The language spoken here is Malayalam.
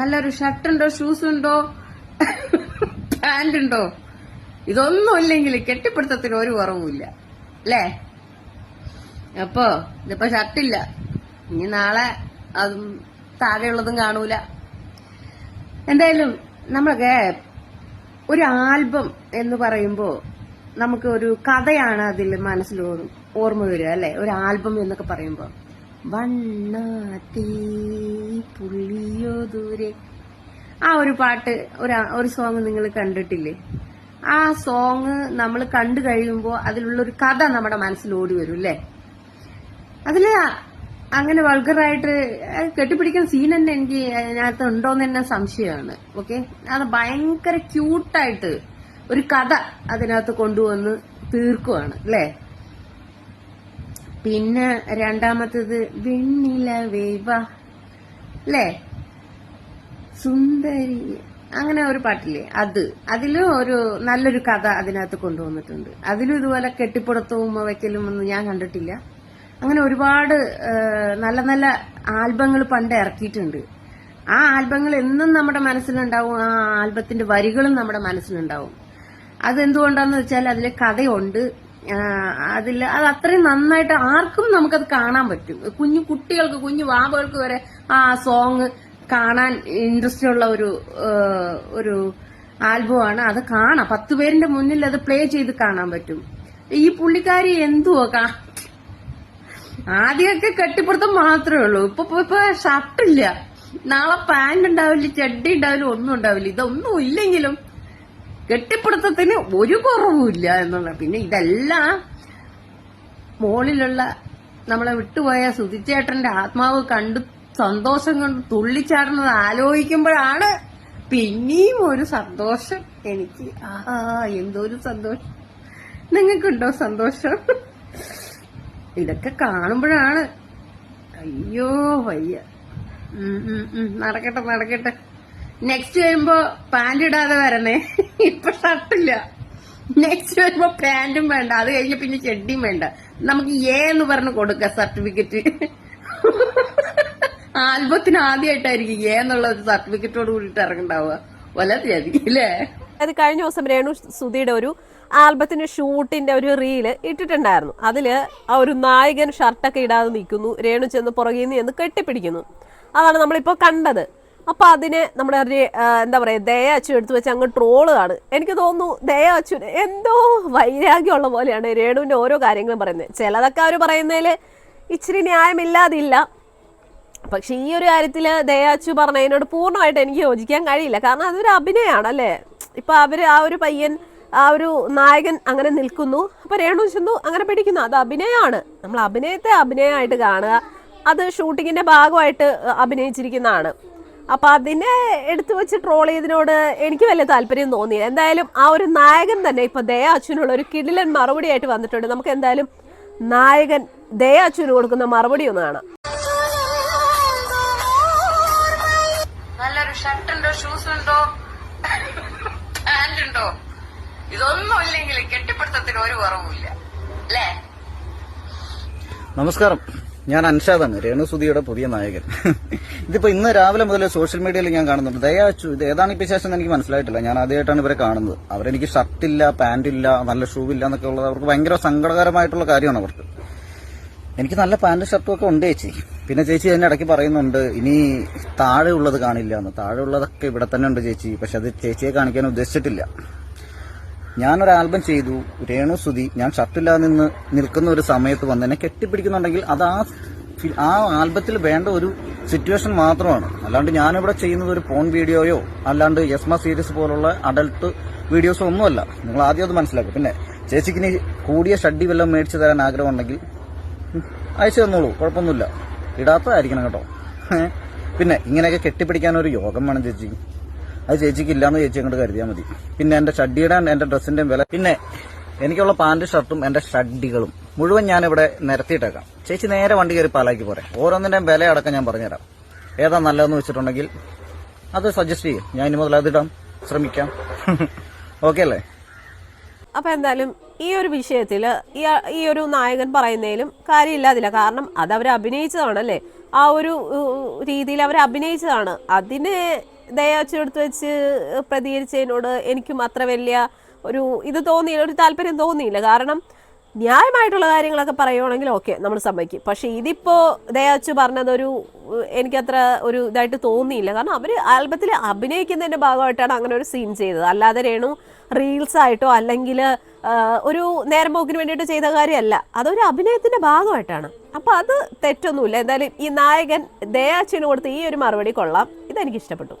നല്ലൊരു ഷർട്ട് ഉണ്ടോ ഷൂസ് ഉണ്ടോ പാന്റ് ഉണ്ടോ ഇതൊന്നും ഇല്ലെങ്കിൽ കെട്ടിപ്പിടുത്തത്തിന് ഒരു കുറവുമില്ല. അല്ലേ? അപ്പോ ഇതിപ്പോ ഷർട്ടില്ല. ഇനി നാളെ അതും താഴെയുള്ളതും കാണൂല. എന്തായാലും നമ്മളൊക്കെ ഒരു ആൽബം എന്ന് പറയുമ്പോ നമുക്ക് ഒരു കഥയാണ് അതിൽ മനസ്സിൽ ഓർ- ഓർമ്മ വരിക അല്ലെ? ഒരു ആൽബം എന്നൊക്കെ പറയുമ്പോ. വണ്ണാത്തീ ആ ഒരു പാട്ട് ഒരു ഒരു സോങ് നിങ്ങൾ കണ്ടിട്ടില്ലേ? ആ സോങ് നമ്മൾ കണ്ടു കഴിയുമ്പോൾ അതിലുള്ള ഒരു കഥ നമ്മുടെ മനസ്സിൽ ഓടി വരും അല്ലേ? അതിൽ അങ്ങനെ വൾഗറായിട്ട് കെട്ടിപ്പിടിക്കുന്ന സീൻ തന്നെ എനിക്ക് അതിനകത്ത് ഉണ്ടോന്ന് തന്നെ സംശയമാണ് ഓക്കെ അത് ഭയങ്കര ക്യൂട്ടായിട്ട് ഒരു കഥ അതിനകത്ത് കൊണ്ടുവന്ന് തീർക്കുവാണ് അല്ലേ? പിന്നെ രണ്ടാമത്തത് വെണ്ണില വാ അല്ലേ സുന്ദരി. അങ്ങനെ ഒരു പാട്ടില്ലേ? അത്. അതിലും ഒരു നല്ലൊരു കഥ അതിനകത്ത് കൊണ്ടുവന്നിട്ടുണ്ട്. അതിലും ഇതുപോലെ കെട്ടിപ്പുറത്തും ഉമ്മ വയ്ക്കലും ഒന്നും ഞാൻ കണ്ടിട്ടില്ല. അങ്ങനെ ഒരുപാട് നല്ല നല്ല ആൽബങ്ങൾ പണ്ട് ഇറക്കിയിട്ടുണ്ട്. ആ ആൽബങ്ങൾ എന്നും നമ്മുടെ മനസ്സിലുണ്ടാവും. ആ ആൽബത്തിന്റെ വരികളും നമ്മുടെ മനസ്സിലുണ്ടാവും. അതെന്തുകൊണ്ടാന്ന് വെച്ചാൽ അതിൽ കഥയുണ്ട്. അതിൽ അത് അത്രയും നന്നായിട്ട് ആർക്കും നമുക്കത് കാണാൻ പറ്റും. കുഞ്ഞു കുട്ടികൾക്ക് കുഞ്ഞു വാവകൾക്ക് വരെ ആ സോങ് കാണാൻ ഇൻട്രസ്റ്റ് ഉള്ള ഒരു ഒരു ആൽബമാണ്. അത് കാണാം. പത്ത് പേരിന്റെ മുന്നിൽ അത് പ്ലേ ചെയ്ത് കാണാൻ പറ്റും. ഈ പുള്ളിക്കാരി എന്തുവാ? കാ ആദ്യമൊക്കെ കെട്ടിപ്പിടുത്തം മാത്രമേ ഉള്ളൂ. ഇപ്പൊ ഇപ്പൊ- ഇപ്പൊ ഷർട്ടില്ല. നാളെ പാന്റ് ഉണ്ടാവില്ല ചെഡി ഉണ്ടാവില്ല ഒന്നും ഉണ്ടാവില്ല. ഇതൊന്നും ഇല്ലെങ്കിലും കെട്ടിപ്പിടുത്തത്തിന് ഒരു കുറവുമില്ല എന്നുള്ള പിന്നെ ഇതെല്ലാം മോളിലുള്ള നമ്മളെ വിട്ടുപോയ സുധിച്ചേട്ടന്റെ ആത്മാവ് കണ്ട് സന്തോഷം കൊണ്ട് തുള്ളിച്ചാടുന്നത് ആലോചിക്കുമ്പോഴാണ് പിന്നെയും ഒരു സന്തോഷം. എനിക്ക് ആ എന്തോ ഒരു സന്തോഷം. നിങ്ങൾക്കുണ്ടോ സന്തോഷം? ഇതൊക്കെ കാണുമ്പോഴാണ്. അയ്യോ വയ്യ. ഉം, ഉം, ഉം. നടക്കട്ടെ നടക്കട്ടെ. നെക്സ്റ്റ് വരുമ്പോ പാന്റ് ഇടാതെ വരണേ. ഇപ്പൊ ഷർട്ടില്ല നെക്സ്റ്റ് വരുമ്പോ പാന്റും വേണ്ട. അത് കഴിഞ്ഞ പിന്നെ ചെഡിയും വേണ്ട. നമുക്ക് എ എന്ന് പറഞ്ഞ് കൊടുക്ക സർട്ടിഫിക്കറ്റ് ആൽബത്തിന് ആദ്യമായിട്ടായിരിക്കും എ എന്നുള്ള സർട്ടിഫിക്കറ്റോട് കൂടിയിട്ട് ഇറങ്ങണ്ടാവുക അല്ലേ? അത് കഴിഞ്ഞ ദിവസം രേണു സുധിയുടെ ഒരു ആൽബത്തിന്റെ ഷൂട്ടിന്റെ ഒരു റീൽ ഇട്ടിട്ടുണ്ടായിരുന്നു. അതിൽ ആ ഒരു നായകൻ ഷർട്ടൊക്കെ ഇടാതെ നിൽക്കുന്നു. രേണു ചെന്ന് പുറകിൽ നിന്ന് എന്ന് കെട്ടിപ്പിടിക്കുന്നു. അതാണ് നമ്മളിപ്പോൾ കണ്ടത്. അപ്പൊ അതിനെ നമ്മുടെ രേ- എന്താ പറയാ ദയ അച്ചു എടുത്തു വെച്ച് അങ്ങ് ട്രോളാണ് എനിക്ക് തോന്നുന്നു ദയ അച്ചു എന്തോ വൈരാഗ്യമുള്ള പോലെയാണ് രേണുവിന്റെ ഓരോ കാര്യങ്ങളും പറയുന്നത്. ചിലതൊക്കെ അവർ പറയുന്നതിൽ ഇച്ചിരി ന്യായമില്ലാതില്ല. പക്ഷെ ഈ ഒരു കാര്യത്തിൽ ദയാച്ചു പറഞ്ഞതിനോട് പൂർണമായിട്ട് എനിക്ക് യോജിക്കാൻ കഴിയില്ല. കാരണം അതൊരു അഭിനയമാണ് അല്ലേ ഇപ്പൊ അവർ ആ ഒരു പയ്യൻ ആ ഒരു നായകൻ അങ്ങനെ നിൽക്കുന്നു. അപ്പൊ രേണു ചെന്നു അങ്ങനെ പിടിക്കുന്നു. അത് അഭിനയമാണ് നമ്മൾ അഭിനയത്തെ അഭിനയമായിട്ട് കാണുക. അത് ഷൂട്ടിങ്ങിന്റെ ഭാഗമായിട്ട് അഭിനയിച്ചിരിക്കുന്നതാണ്. അപ്പൊ അതിനെ എടുത്തു വെച്ച് ട്രോൾ ചെയ്തതിനോട് എനിക്ക് വലിയ താല്പര്യം തോന്നി. എന്തായാലും ആ ഒരു നായകൻ തന്നെ ഇപ്പൊ ദയ അച്ഛനുള്ള ഒരു കിടിലൻ മറുപടി ആയിട്ട് വന്നിട്ടുണ്ട്. നമുക്ക് എന്തായാലും നായകൻ ദയ അച്ഛന് കൊടുക്കുന്ന മറുപടി ഒന്ന് കാണാം. നല്ലൊരു ഷർട്ട് ഉണ്ടോ ഷൂസ് ഉണ്ടോ പാന്റ് ഉണ്ടോ ഇതൊന്നും ഇല്ലെങ്കിൽ കെട്ടിപ്പിടുത്തത്തിന് ഒരു കുറവുമില്ല. അല്ലേ? നമസ്കാരം. ഞാൻ അൻഷാദാണ് രേണുസുതിയുടെ പുതിയ നായകൻ. ഇതിപ്പോ ഇന്ന് രാവിലെ മുതൽ സോഷ്യൽ മീഡിയയിൽ ഞാൻ കാണുന്നുണ്ട്. ദയാച്ചു ഇത് ഏതാണ് ഇപ്പൊ ശേഷം എനിക്ക് മനസ്സിലായിട്ടില്ല. ഞാൻ ആദ്യമായിട്ടാണ് ഇവരെ കാണുന്നത്. അവരെനിക്ക് ഷർട്ടില്ല പാന്റ് ഇല്ല നല്ല ഷൂ ഇല്ല എന്നൊക്കെ ഉള്ളത് അവർക്ക് ഭയങ്കര സങ്കടകരമായിട്ടുള്ള കാര്യമാണ് അവർക്ക്. എനിക്ക് നല്ല പാന്റും ഷർട്ടും ഒക്കെ ഉണ്ട് ചേച്ചി. പിന്നെ ചേച്ചി അതിന്റെ ഇടയ്ക്ക് പറയുന്നുണ്ട് ഇനി താഴെ ഉള്ളത് കാണില്ല എന്ന്. താഴെ ഉള്ളതൊക്കെ ഇവിടെ തന്നെ ഉണ്ട് ചേച്ചി. പക്ഷെ അത് ചേച്ചിയെ കാണിക്കാൻ ഉദ്ദേശിച്ചിട്ടില്ല. ഞാനൊരു ആൽബം ചെയ്തു രേണു സുധി ഞാൻ ഷർട്ടില്ലാതെ നിന്ന് നിൽക്കുന്ന ഒരു സമയത്ത് വന്ന് എന്നെ കെട്ടിപ്പിടിക്കുന്നുണ്ടെങ്കിൽ അത് ആ ആ ആൽബത്തിൽ വേണ്ട ഒരു സിറ്റുവേഷൻ മാത്രമാണ്. അല്ലാണ്ട് ഞാനിവിടെ ചെയ്യുന്നത് ഒരു ഫോൺ വീഡിയോയോ അല്ലാണ്ട് യസ്മ സീരീസ് പോലുള്ള അഡൽട്ട് വീഡിയോസോ ഒന്നുമല്ല. നിങ്ങൾ ആദ്യം അത് മനസ്സിലാക്കും പിന്നെ ചേച്ചിക്ക് കൂടിയ ഷഡ്ഡി വല്ലതും മേടിച്ചു തരാൻ ആഗ്രഹം ഉണ്ടെങ്കിൽ അയച്ചു തന്നോളൂ. കുഴപ്പമൊന്നുമില്ല. ഇടാത്തതായിരിക്കണം കേട്ടോ. പിന്നെ ഇങ്ങനെയൊക്കെ കെട്ടിപ്പിടിക്കാൻ ഒരു യോഗം വേണം ചേച്ചി. അത് ചേച്ചിക്ക് ഇല്ലാന്ന് ചേച്ചി അങ്ങോട്ട് കരുതിയാൽ മതി. പിന്നെ എന്റെ ഷഡ്ഡിയുടെ എന്റെ ഡ്രസ്സിന്റെയും വില പിന്നെ എനിക്കുള്ള പാന്റ് ഷർട്ടും എന്റെ ഷഡ്ഡികളും മുഴുവൻ ഞാൻ ഇവിടെ നിരത്തിയിട്ടേക്കാം. ചേച്ചി നേരെ വണ്ടി കയറി പാലാക്കി പോരെ. ഓരോന്നിന്റെയും വില അടക്കം ഞാൻ പറഞ്ഞുതരാം. ഏതാ നല്ലതെന്ന് വെച്ചിട്ടുണ്ടെങ്കിൽ അത് സജസ്റ്റ് ചെയ്യും. ഞാൻ ഇനി മുതൽ അതിടാം. ശ്രമിക്കാം. ഓക്കെ അല്ലേ? അപ്പൊ എന്തായാലും ഈ ഒരു വിഷയത്തിൽ ഈ ഒരു നായകൻ പറയുന്നതിലും കാര്യമില്ലാതില്ല കാരണം അത് അവർ അഭിനയിച്ചതാണല്ലേ ആ ഒരു രീതിയിൽ അവർ അഭിനയിച്ചതാണ് അതിനെ ദയാച്ചെടുത്ത് വെച്ച് പ്രതികരിച്ചതിനോട് എനിക്കും അത്ര വലിയ ഒരു ഇത് തോന്നിയില്ല ഒരു താല്പര്യം തോന്നിയില്ല. കാരണം ന്യായമായിട്ടുള്ള കാര്യങ്ങളൊക്കെ പറയുവാണെങ്കിൽ ഓക്കെ നമ്മൾ സമ്മതിക്കും. പക്ഷെ ഇതിപ്പോ ദയാച്ചു പറഞ്ഞതൊരു എനിക്കത്ര ഒരു ഇതായിട്ട് തോന്നിയില്ല. കാരണം അവർ ആൽബത്തിൽ അഭിനയിക്കുന്നതിന്റെ ഭാഗമായിട്ടാണ് അങ്ങനെ ഒരു സീൻ ചെയ്തത്. അല്ലാതെ രേണു റീൽസ് ആയിട്ടോ അല്ലെങ്കിൽ ഒരു നേരം പോക്കിന് വേണ്ടിയിട്ട് ചെയ്ത കാര്യമല്ല. അതൊരു അഭിനയത്തിന്റെ ഭാഗമായിട്ടാണ്. അപ്പോൾ അത് തെറ്റൊന്നുമില്ല. എന്തായാലും ഈ നായകൻ ദയാച്ചിന് കൊടുത്ത ഈ ഒരു മറുപടി കൊള്ളാം. ഇതെനിക്ക് ഇഷ്ടപ്പെട്ടു.